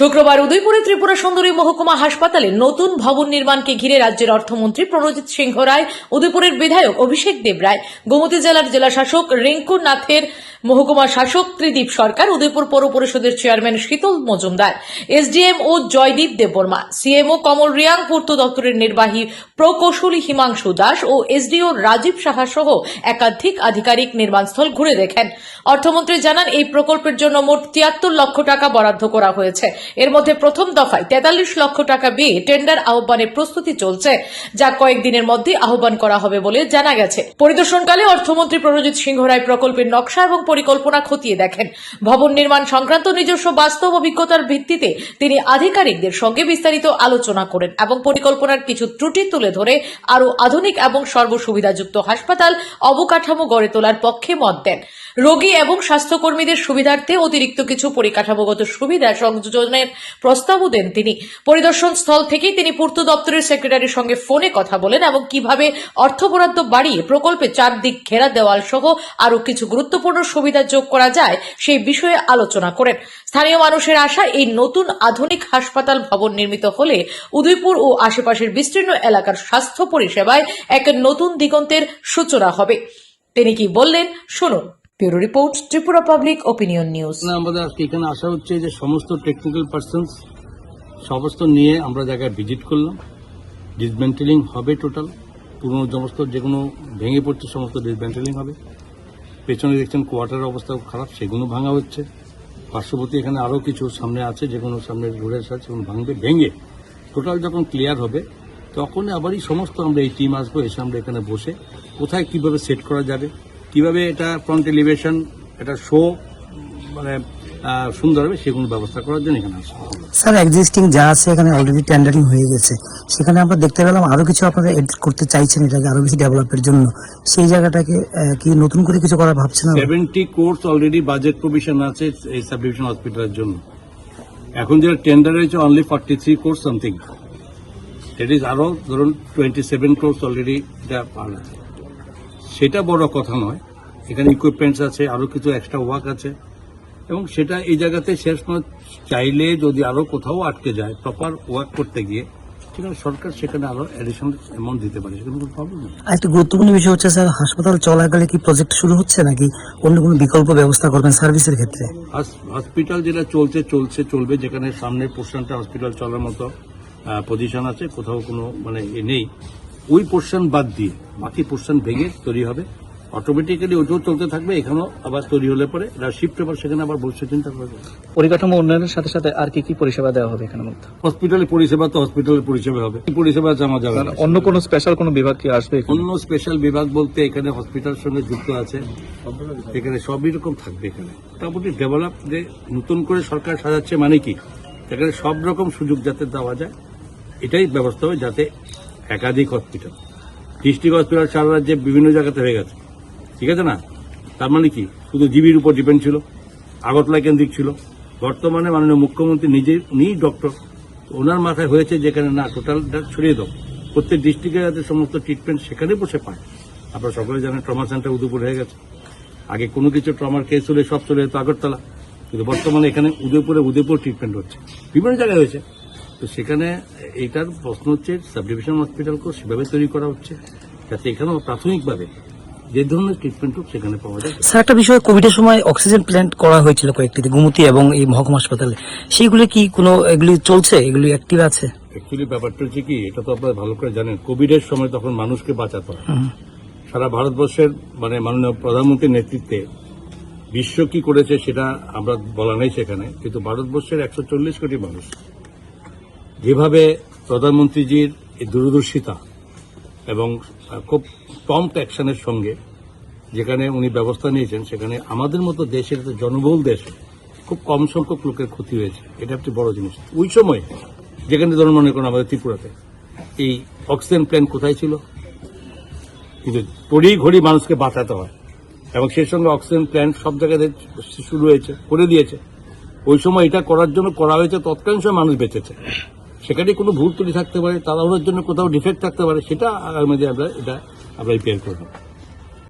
শুক্রবার উদয়পুরে ত্রিপুরা সুন্দরী মহকুমা হাসপাতালে নতুন ভবন নির্মাণকে ঘিরে রাজ্যের অর্থমন্ত্রী প্রণজিৎ সিংহ রায়, উদয়পুরের বিধায়ক অভিষেক দেব রায়, গোমতী জেলার জেলাশাসক রিঙ্কু নাথের মহকুমা শাসক ত্রিদীপ সরকার, উদয়পুর পৌর পরিষদের চেয়ারম্যান শীতল মজুমদার, এসডিএম ও জয়দীপ দেববর্মা, সিএমও কমল রিয়াং, পূর্ত দপ্তরের নির্বাহী প্রকৌশলী হিমাংশু দাস ও এসডিও রাজীব সাহা সহ একাধিক আধিকারিক নির্মাণস্থল ঘুরে দেখেন। অর্থমন্ত্রী জানান, এই প্রকল্পের জন্য মোট তিয়াত্তর লক্ষ টাকা বরাদ্দ করা হয়েছে। এর মধ্যে প্রথম দফায় তেতাল্লিশ লক্ষ টাকা দিয়ে টেন্ডার আহ্বানের প্রস্তুতি চলছে, যা কয়েকদিনের মধ্যে আহ্বান করা হবে বলে জানা গেছে। পরিদর্শনকালে অর্থমন্ত্রী প্রণজিৎ সিংহ রায় প্রকল্পের নকশা এবং পরিকল্পনা খতিয়ে দেখেন। ভবন নির্মাণ সংক্রান্ত নিজস্ব বাস্তব অভিজ্ঞতার ভিত্তিতে তিনি আধিকারিকদের সঙ্গে বিস্তারিত আলোচনা করেন এবং পরিকল্পনার কিছু ত্রুটি তুলে ধরে আরও আধুনিক এবং সর্বসুবিধাযুক্ত হাসপাতাল অবকাঠামো গড়ে তোলার পক্ষে মত দেন। রোগী এবং স্বাস্থ্যকর্মীদের সুবিধার্থে অতিরিক্ত কিছু পরিকাঠামোগত সুবিধা সংযোজনের প্রস্তাবও দেন তিনি। পরিদর্শন স্থল থেকেই তিনি পূর্ত দপ্তরের সেক্রেটারির সঙ্গে ফোনে কথা বলেন এবং কীভাবে অর্থ বরাদ্দ বাড়িয়ে প্রকল্পে চারদিক ঘেরা দেওয়াল সহ আরও কিছু গুরুত্বপূর্ণ সুবিধা যোগ করা যায় সেই বিষয়ে আলোচনা করেন। স্থানীয় মানুষের আশা এই নতুন আধুনিক হাসপাতাল ভবন নির্মিত হলে উদয়পুর ও আশেপাশের বিস্তীর্ণ এলাকার স্বাস্থ্য পরিষেবায় এক নতুন দিগন্তের সূচনা হবে। তিনি কি বললেন, শুনুন। Bureau report, Tripura public opinion news. আমাদের আজকে এখানে আসা হচ্ছে যে সমস্ত টেকনিক্যাল পার্সনস সমস্ত নিয়ে আমরা জায়গায় ভিজিট করলাম। ডিসমেন্টেলিং হবে টোটাল পুরনো সমস্ত যেগুলো ভেঙে পড়ছে সমস্ত ডিসমেন্টেলিং হবে। পেছনে দেখছেন কোয়ার্টার অবস্থা খারাপ সেগুলো ভাঙা হচ্ছে। পার্শ্ববর্তী এখানে আরও কিছু সামনে আছে, যেগুলো সামনে ঘুরে আছে, সেগুলো ভাঙবে, ভেঙে। টোটাল যখন ক্লিয়ার হবে, তখন আবারই সমস্ত আমরা এই টিম আসব, এসে আমরা এখানে বসে কোথায় কীভাবে সেট করা যাবে, কীভাবে এটা ফ্রন্ট এলিভেশন এটা শো মানে সুন্দর হবে সেগুলো ব্যবস্থা করার জন্য এখানে আসব। স্যার এক্সিস্টিং যা আছে এখানে অলরেডি টেন্ডারিং হয়ে গেছে। সেখানে আমরা দেখতে পেলাম আরও কিছু আপনারা এড করতে চাইছেন এটাকে আরও বেশি ডেভেলপের জন্য। সেই জায়গাটাকে কি নতুন করে কিছু করা ভাবছেন না seventy crores already budget provision আছে এই সাব ডিভিশন হসপিটালের জন্য। এখন যেটা টেন্ডার হয়েছে only forty three crores something that is আরও ধরুন টোয়েন্টি সেভেন কোর্স অলরেডি এটা পার আছে সেটা বড় কথা নয়। এখানে ইকুইপমেন্টস আছে আরও কিছু এক্সট্রা ওয়ার্ক আছে। এবং সেটা এই জায়গাতে শেষ চাইলে যদি আরও কোথাও আটকে যায় প্রপার ওয়ার্ক করতে গিয়ে সেখানে সরকার সেখানে আরও অ্যাডিশনাল অ্যামাউন্ট দিতে পারে সেখানে কোনো প্রবলেম নেই। একটা গুরুত্বপূর্ণ বিষয় হচ্ছে স্যার হাসপাতাল চলাকালে কি প্রজেক্ট শুরু হচ্ছে নাকি অন্য কোনো বিকল্প ব্যবস্থা করবেন সার্ভিসের ক্ষেত্রে? হাস- হসপিটাল যেটা চলছে চলছে চলবে যেখানে সামনের পোর্শনটা হসপিটাল চলার মতো পজিশন আছে কোথাও কোনো মানে নেই। ওই পোর্শন বাদ দিয়ে বাকি পোর্শন ভেঙে তৈরি হবে। অটোমেটিক্যালি ওটাও চলতে থাকবে এখানেও আবার তৈরি হলে পরে। এটা শিফট পেপার সেখানে আবার ভবিষ্যৎ চিন্তা করবে পরিকাঠামো উন্নয়নের সাথে সাথে আর কি কি পরিষেবা দেওয়া হবে এখানের মধ্যে হসপিটালের পরিষেবা তো হসপিটালের পরিষেবা হবে। কি পরিষেবা আছে আমার জানা। অন্য কোনো স্পেশাল কোনো বিভাগ কি আসবে এখানে? অন্য স্পেশাল বিভাগ বলতে এখানে হসপিটালের সঙ্গে যুক্ত আছে। এখানে সবই রকম থাকবে এখানে। মোটামুটি ডেভেলপ যে নতুন করে সরকার সাজাচ্ছে মানে কি? এখানে সব রকম সুযোগ যাতে দেওয়া যায় এটাই ব্যবস্থা হবে যাতে একাধিক হসপিটাল ডিস্ট্রিক্ট হসপিটাল সারা রাজ্যে বিভিন্ন জায়গাতে হয়ে গেছে। ঠিক আছে না? তার মানে কি? শুধু জিবির উপর ডিপেন্ড ছিল আগরতলা কেন্দ্রিক ছিল। বর্তমানে মাননীয় মুখ্যমন্ত্রী নিজে উনিই ডক্টর ওনার মাথায় হয়েছে যেখানে না টোটালটা ছড়িয়ে দাও। প্রত্যেক ডিস্ট্রিক্টে যাতে সমস্ত ট্রিটমেন্ট সেখানে বসে পায়। আপনারা সকলে জানেন ট্রমা সেন্টার উদয়পুর হয়ে গেছে। আগে কোনো কিছু ট্রমার কেস হলে সব চলে যেত আগরতলা। কিন্তু বর্তমানে এখানে উদয়পুরে উদয়পুর ট্রিটমেন্ট হচ্ছে। বিভিন্ন জায়গায় হয়েছে। তো সেখানে এইটার প্রশ্ন হচ্ছে সাব ডিভিশন হসপিটালকেও সেভাবে তৈরি করা হচ্ছে, যাতে এখানেও প্রাথমিকভাবে যে ধরনের ট্রিটমেন্ট হোক সেখানে পাওয়া যায়। স্যার একটা বিষয় কোভিডের সময় অক্সিজেন প্ল্যান্ট করা হয়েছিল কয়েকটিতে গুমতি এবং এই মহকুমা হাসপাতালে। সেইগুলি কি কোনো এগুলি চলছে? এগুলি অ্যাক্টিভ আছে? অ্যাকচুয়ালি ব্যাপারটা হচ্ছে কি এটা তো আপনারা ভালো করে জানেন কোভিড এর সময় তখন মানুষকে বাঁচাতে হয়। সারা ভারতবর্ষের মানে মাননীয় প্রধানমন্ত্রীর নেতৃত্বে বিশ্ব কি করেছে সেটা আমরা বলা নেই সেখানে কিন্তু ভারতবর্ষের একশো চল্লিশ কোটি মানুষ যেভাবে প্রধানমন্ত্রীজির এই দূরদর্শিতা এবং খুব প্রম্পট অ্যাকশনের সঙ্গে, যেখানে উনি ব্যবস্থা নিয়েছেন, সেখানে আমাদের মতো দেশের জনবহুল দেশে, খুব কম সংখ্যক লোকের ক্ষতি হয়েছে। এটা একটি বড় জিনিস। ওই সময়, যেখানে ধরুন মনে করুন আমাদের ত্রিপুরাতে, এই অক্সিজেন প্ল্যান্ট কোথায় ছিল? কিন্তু তড়ি ঘড়ি মানুষকে বাঁচাতে হয়, এবং সেই সঙ্গে অক্সিজেন প্ল্যান্ট সব জায়গাতে শুরু হয়েছে, করে দিয়েছে। ওই সময় এটা করার জন্য করা হয়েছে, তৎকালীন সময় মানুষ বেঁচেছে। সেখানে কোনো ভুল ত্রুটি থাকতে পারে তারা তাড়াহুড়োর জন্য কোথাও ডিফেক্ট থাকতে পারে, সেটা আগামী আমরা, এটা আমরা রিপেয়ার করব।